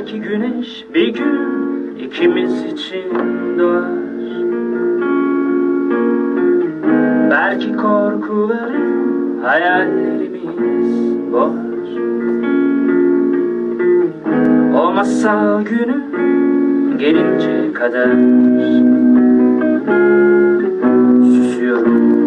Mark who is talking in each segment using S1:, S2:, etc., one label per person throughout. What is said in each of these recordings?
S1: Belki güneş bir gün ikimiz için doğar. Belki korkuları hayallerimiz boğar O masal günü gelince kadar. Susuyorum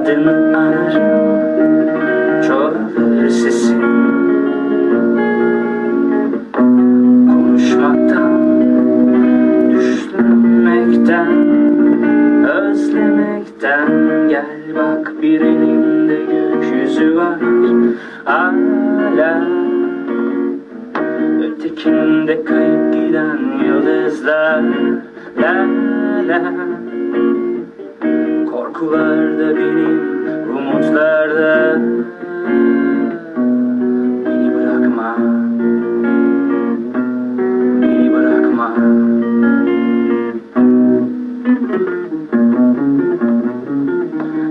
S1: Adını anarım çoğalır sesim Konuşmaktan, düşlemekten, özlemekten Gel bak bir elimde gökyüzü var. Hala Ötekinde kayıp giden yıldızlar. La la Korkular da benim umutlar da Beni bırakma. Beni bırakma.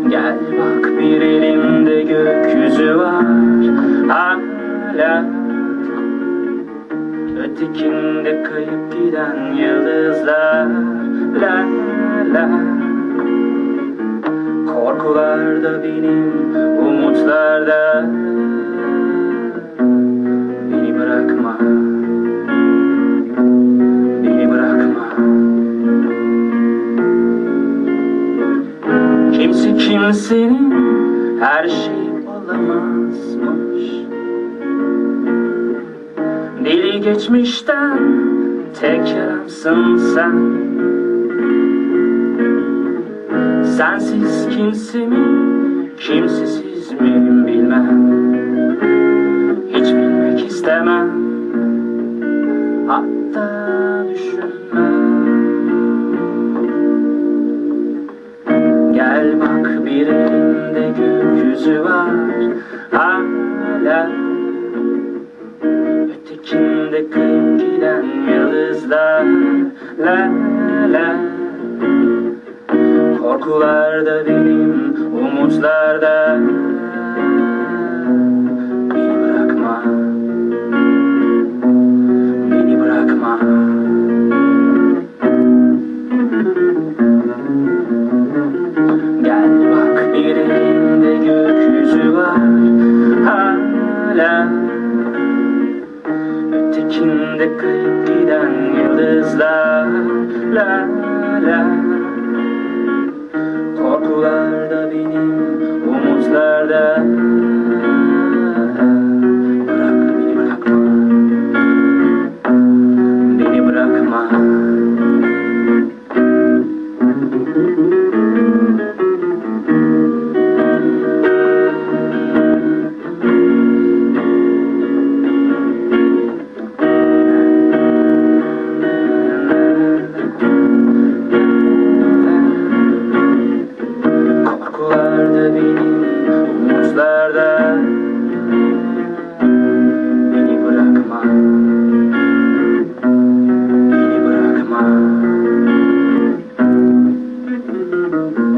S1: Gel bak bir elimde gökyüzü var. Hala Ötekinde kayıp giden yıldızlar. La la Korkular da benim umutlar da Beni bırakma. Beni bırakma. Kimse kimsenin her şey olamazmış Deli geçmişten tek yaramsın sen Sensiz kimse mi, kimsesiz miyim bilmem. Hiç bilmek istemem, hatta düşünmem. Gel bak bir elinde gökyüzü var. Hala Ötekinde kayıp giden yıldızlar. La la Korkular da benim umutlar da Beni bırakma. Beni bırakma. Gel bak bir elinde gökyüzü var. Hala. Ötekinde kayıp giden yıldızlar. La la Korkular da benim umutlar da Thank you.